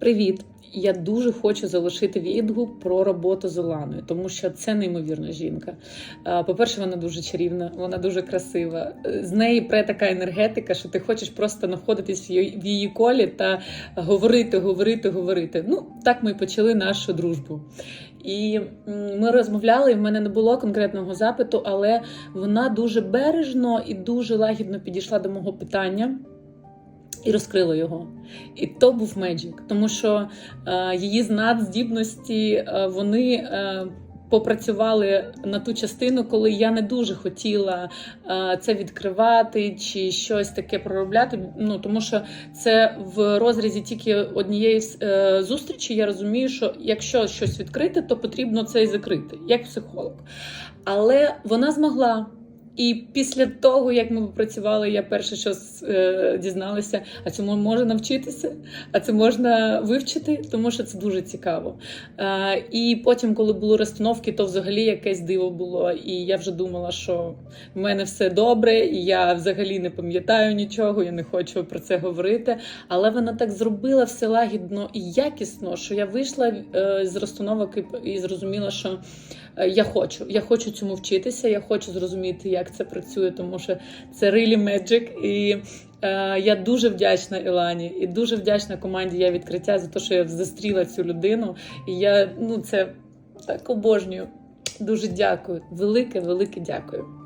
Привіт! Я дуже хочу залишити відгук про роботу з Оланою, тому що це неймовірна жінка. Е, По-перше, вона дуже чарівна, вона дуже красива. З неї пре така енергетика, що ти хочеш просто знаходитись в її- колі та говорити, говорити, говорити. Ну, так ми і почали нашу дружбу. І ми розмовляли, і в мене не було конкретного запиту, але вона дуже бережно і дуже лагідно підійшла до мого питання. І розкрила його. І то був Меджик, тому що е, її здібності е, вони е, попрацювали на ту частину, коли я не дуже хотіла е, це відкривати чи щось таке проробляти. Ну тому що це в розрізі тільки однієї е, зустрічі. Я розумію, що якщо щось відкрити, то потрібно це і закрити, як психолог. Але вона змогла. І після того, як ми працювали, я перше, що е, дізналася, а цьому можна навчитися, а це можна вивчити, тому що це дуже цікаво. Е, і потім, коли були розстановки, то взагалі якесь диво було. І я вже думала, що в мене все добре, і я взагалі не пам'ятаю нічого, я не хочу про це говорити. Але вона так зробила все лагідно і якісно, що я вийшла е, з розстановок і, зрозуміла, що я хочу. Я хочу цьому вчитися, я хочу зрозуміти, як це працює, тому що це really magic. І е, я дуже вдячна Ілані і дуже вдячна команді я відкриття за те, що я зустріла цю людину. І я ну це так обожнюю. Дуже дякую. Велике, велике дякую.